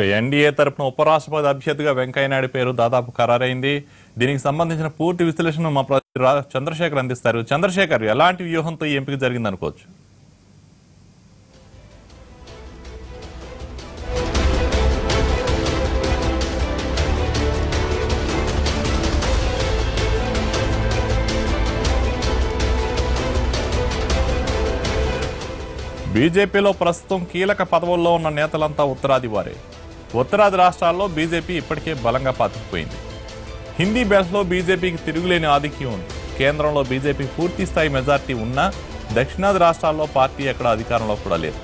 ఇక ఎన్డీఏ తరపున ఉపరాష్ట్రపతి అభ్యర్థిగా వెంకయ్యనాయుడు పేరు దాదాపు ఖరారైంది. దీనికి సంబంధించిన పూర్తి విశ్లేషణ మా రా- చంద్రశేఖర్ అందిస్తారు. చంద్రశేఖర్ ఎలాంటి వ్యూహంతో ఈ ఎంపిక జరిగింది అనుకోవచ్చు బీజేపీలో ప్రస్తుతం కీలక పదవుల్లో ఉన్న నేతలంతా ఉత్తరాది వారే ఉత్తరాది రాష్ట్రాల్లో బీజేపీ ఇప్పటికే బలంగా పాతుకుపోయింది. హిందీ బెల్ట్లో బీజేపీకి తిరుగులేని ఆధిక్యం ఉంది. కేంద్రంలో బీజేపీ పూర్తి స్థాయి మెజార్టీ ఉన్నా దక్షిణాది రాష్ట్రాల్లో పార్టీ ఎక్కడ అధికారంలో కూడా లేదు.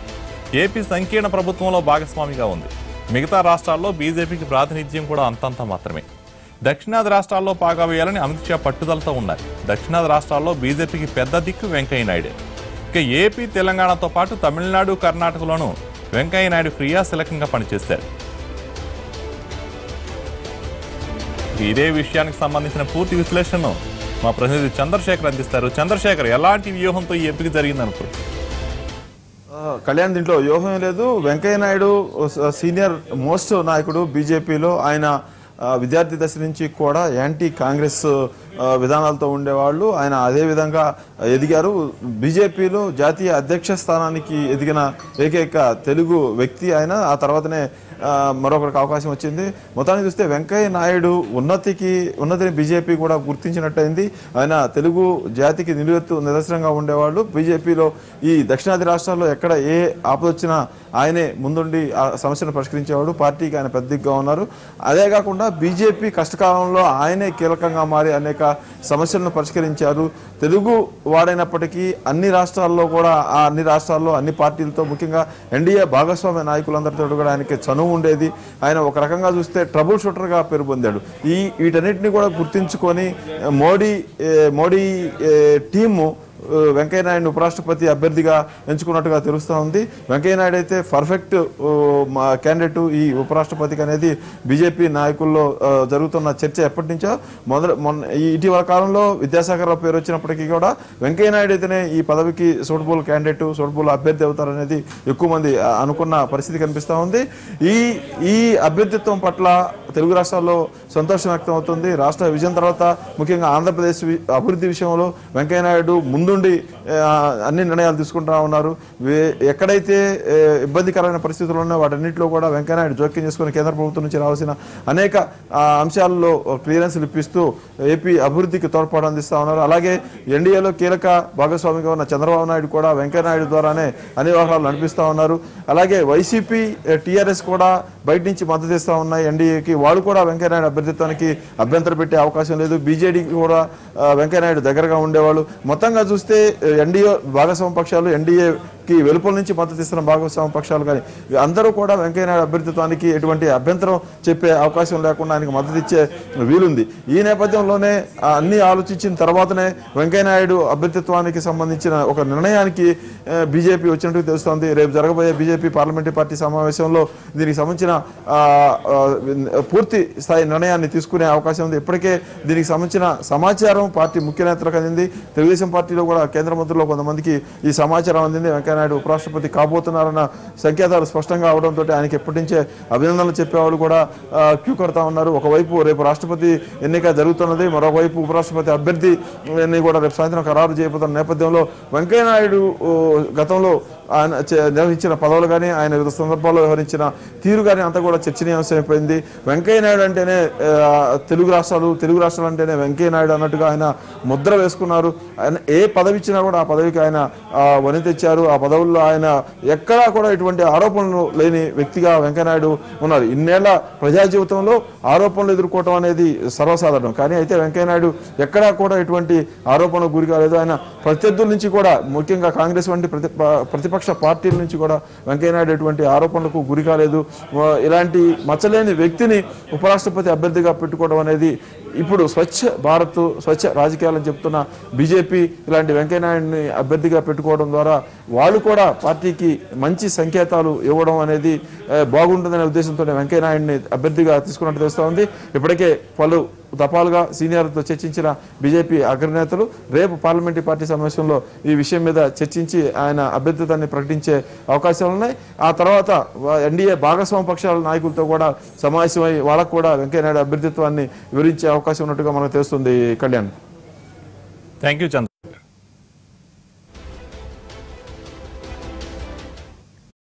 ఏపీ సంకీర్ణ ప్రభుత్వంలో భాగస్వామిగా ఉంది. మిగతా రాష్ట్రాల్లో బీజేపీకి ప్రాతినిధ్యం కూడా అంతంత మాత్రమే. దక్షిణాది రాష్ట్రాల్లో పాగా వేయాలని అమిత్ షా పట్టుదలతో ఉన్నారు. దక్షిణాది రాష్ట్రాల్లో బీజేపీకి పెద్ద దిక్కు వెంకయ్యనాయుడే ఇక ఏపీ తెలంగాణతో పాటు తమిళనాడు కర్ణాటకలోనూ వెంకయ్య నాయుడు క్రియాశీలకంగా పనిచేశారు. ఇదే విషయానికి సంబంధించిన పూర్తి విశ్లేషణను మా ప్రతినిధి చంద్రశేఖర్ అందిస్తారు. చంద్రశేఖర్ ఎలాంటి వ్యూహంతో ఈ ఎంపిక జరిగింది అనుకో కళ్యాణ్ దీంట్లో వ్యూహం లేదు. వెంకయ్య నాయుడు సీనియర్ మోస్ట్ నాయకుడు బీజేపీలో. ఆయన విద్యార్థి దశ నుంచి కూడా యాంటీ కాంగ్రెస్ విధానాలతో ఉండేవాళ్ళు. ఆయన అదే విధంగా ఎదిగారు. బీజేపీలో జాతీయ అధ్యక్ష స్థానానికి ఎదిగిన ఏకైక తెలుగు వ్యక్తి ఆయన. ఆ తర్వాతనే మరొకరికి అవకాశం వచ్చింది. మొత్తాన్ని చూస్తే వెంకయ్య నాయుడు ఉన్నతికి ఉన్నతిని బీజేపీ కూడా గుర్తించినట్టయింది. ఆయన తెలుగు జాతికి నిలువెత్తు నిదర్శనంగా ఉండేవాళ్ళు. బీజేపీలో ఈ దక్షిణాది రాష్ట్రాల్లో ఎక్కడ ఏ ఆపద వచ్చినా ఆయనే ముందుండి ఆ సమస్యను పరిష్కరించేవాడు. పార్టీకి ఆయన పెద్దగా ఉన్నారు. అదే కాకుండా బీజేపీ కష్టకాలంలో ఆయనే కీలకంగా మారి అనేక సమస్యలను పరిష్కరించారు. తెలుగు వాడైనప్పటికీ అన్ని రాష్ట్రాల్లో కూడా ఆ అన్ని రాష్ట్రాల్లో అన్ని పార్టీలతో ముఖ్యంగా ఎన్డీఏ భాగస్వామ్య నాయకులందరితో కూడా ఆయనకి చనువు ఉండేది. ఆయన ఒక రకంగా చూస్తే ట్రబుల్ షూటర్గా పేరు పొందాడు. ఈ వీటన్నిటిని కూడా గుర్తించుకొని మోడీ మోడీ టీము వెంకయ్యనాయుడు వెంకయ్య నాయుడు ఉపరాష్ట్రపతి అభ్యర్థిగా ఎంచుకున్నట్టుగా తెలుస్తూ ఉంది. వెంకయ్య నాయుడు అయితే పర్ఫెక్ట్ క్యాండిడేట్ ఈ ఉపరాష్ట్రపతికి అనేది బీజేపీ నాయకుల్లో జరుగుతున్న చర్చ ఎప్పటి నుంచో మొదల మొన్న ఈ ఇటీవల కాలంలో విద్యాసాగర్ పేరు వచ్చినప్పటికీ కూడా వెంకయ్య నాయుడు అయితేనే ఈ పదవికి సూటబుల్ క్యాండిడేట్ సూటబుల్ అభ్యర్థి అవుతారనేది ఎక్కువ మంది అనుకున్న పరిస్థితి కనిపిస్తూ ఉంది. ఈ ఈ అభ్యర్థిత్వం పట్ల తెలుగు రాష్ట్రాల్లో సంతోషం వ్యక్తం అవుతుంది రాష్ట్ర విజయం తర్వాత ముఖ్యంగా ఆంధ్రప్రదేశ్ అభివృద్ధి విషయంలో వెంకయ్య నాయుడు ముందుండి అన్ని నిర్ణయాలు తీసుకుంటా ఉన్నారు. ఎక్కడైతే ఇబ్బందికరమైన పరిస్థితులు ఉన్నాయో వాటన్నింటిలో కూడా వెంకయ్య నాయుడు జోక్యం చేసుకుని కేంద్ర ప్రభుత్వం నుంచి రావాల్సిన అనేక అంశాల్లో క్లియరెన్స్లు ఇప్పిస్తూ ఏపీ అభివృద్ధికి తోడ్పాటు అందిస్తా ఉన్నారు. అలాగే ఎన్డీఏలో కీలక భాగస్వామిగా ఉన్న చంద్రబాబు నాయుడు కూడా వెంకయ్య నాయుడు ద్వారానే అన్ని వ్యవహారాలు నడిపిస్తా ఉన్నారు. అలాగే వైసీపీ టీఆర్ఎస్ కూడా బయట నుంచి మద్దతు ఇస్తూ ఉన్నాయి. ఎన్డీఏకి వాళ్ళు కూడా వెంకయ్యనాయుడు అభ్యర్థిత్వానికి అభ్యంతరం పెట్టే అవకాశం లేదు. బీజేడీకి కూడా వెంకయ్యనాయుడు వెంకయ్య నాయుడు దగ్గరగా ఉండేవాళ్ళు. మొత్తంగా చూస్తే ఎన్డీఏ భాగస్వామ్య పక్షాలు ఎన్డీఏ కి వెలుపల నుంచి మద్దతు ఇస్తున్న భాగస్వామ్య పక్షాలు కానీ అందరూ కూడా వెంకయ్య నాయుడు అభ్యర్థిత్వానికి ఎటువంటి అభ్యంతరం చెప్పే అవకాశం లేకుండా ఆయనకు మద్దతు ఇచ్చే వీలుంది. ఈ నేపథ్యంలోనే అన్ని ఆలోచించిన తర్వాతనే వెంకయ్య నాయుడు అభ్యర్థిత్వానికి సంబంధించిన ఒక నిర్ణయానికి బీజేపీ వచ్చినట్టు తెలుస్తోంది. రేపు జరగబోయే బీజేపీ పార్లమెంటరీ పార్టీ సమావేశంలో దీనికి సంబంధించిన పూర్తి స్థాయి నిర్ణయాన్ని తీసుకునే అవకాశం ఉంది. ఇప్పటికే దీనికి సంబంధించిన సమాచారం పార్టీ ముఖ్య నేతలకు అందింది. తెలుగుదేశం పార్టీలో కూడా కేంద్ర మంత్రులు కొంతమందికి ఈ సమాచారం అందింది. నాయుడు ఉపరాష్ట్రపతి కాబోతున్నారన్న సంకేతాలు స్పష్టంగా అవడంతో ఆయనకి ఎప్పటి నుంచే అభినందనలు చెప్పేవాళ్ళు కూడా క్యూ కడతా ఉన్నారు. ఒకవైపు రేపు రాష్ట్రపతి ఎన్నిక జరుగుతున్నది మరోవైపు ఉపరాష్ట్రపతి అభ్యర్థి ఎన్ని కూడా రేపు సాయంత్రం ఖరారు చేయబోతున్న నేపథ్యంలో వెంకయ్యనాయుడు నాయుడు గతంలో ఆయన నిర్వహించిన పదవులు కానీ ఆయన వివిధ సందర్భాల్లో వ్యవహరించిన తీరు కానీ అంతా కూడా చర్చనీయాంశం అయిపోయింది. వెంకయ్య నాయుడు అంటేనే తెలుగు రాష్ట్రాలు తెలుగు రాష్ట్రాలు అంటేనే వెంకయ్య నాయుడు అన్నట్టుగా ఆయన ముద్ర వేసుకున్నారు. ఆయన ఏ పదవి ఇచ్చినా కూడా ఆ పదవికి ఆయన వని తెచ్చారు. ఆ పదవుల్లో ఆయన ఎక్కడా కూడా ఇటువంటి ఆరోపణలు లేని వ్యక్తిగా వెంకయ్య నాయుడు ఉన్నారు. ఇన్నేళ్ళ ప్రజా జీవితంలో ఆరోపణలు ఎదుర్కోవటం అనేది సర్వసాధారణం. కానీ అయితే వెంకయ్య నాయుడు ఎక్కడా కూడా ఇటువంటి ఆరోపణలకు గురి కాలేదు. ఆయన ప్రత్యర్థుల నుంచి కూడా ముఖ్యంగా కాంగ్రెస్ వంటి ప్రతి ప్రతిపక్ష పార్టీల నుంచి కూడా వెంకయ్యనాయుడు ఎటువంటి ఆరోపణలకు గురి కాలేదు. ఇలాంటి మచ్చలేని వ్యక్తిని ఉపరాష్ట్రపతి అభ్యర్థిగా పెట్టుకోవడం అనేది ఇప్పుడు స్వచ్ఛ భారత్ స్వచ్ఛ రాజకీయాలని చెప్తున్న బీజేపీ ఇలాంటి వెంకయ్యనాయుడిని అభ్యర్థిగా పెట్టుకోవడం ద్వారా వాళ్ళు కూడా పార్టీకి మంచి సంకేతాలు ఇవ్వడం అనేది బాగుంటుందనే ఉద్దేశంతో వెంకయ్యనాయుడిని అభ్యర్థిగా తీసుకున్నట్టు తెలుస్తూ ఉంది. ఇప్పటికే పలు దఫాలుగా సీనియర్తో చర్చించిన బీజేపీ అగ్రనేతలు రేపు పార్లమెంటరీ పార్టీ సమావేశంలో ఈ విషయం మీద చర్చించి ఆయన అభ్యర్థితాన్ని ప్రకటించే అవకాశాలు ఉన్నాయి. ఆ తర్వాత ఎన్డీఏ భాగస్వామ్య పక్షాల నాయకులతో కూడా సమావేశమై వాళ్ళకు కూడా వెంకయ్యనాయుడు అభ్యర్థిత్వాన్ని వివరించే అవకాశం ఉన్నట్టుగా మనకు తెలుస్తుంది. కళ్యాణ్. Thank you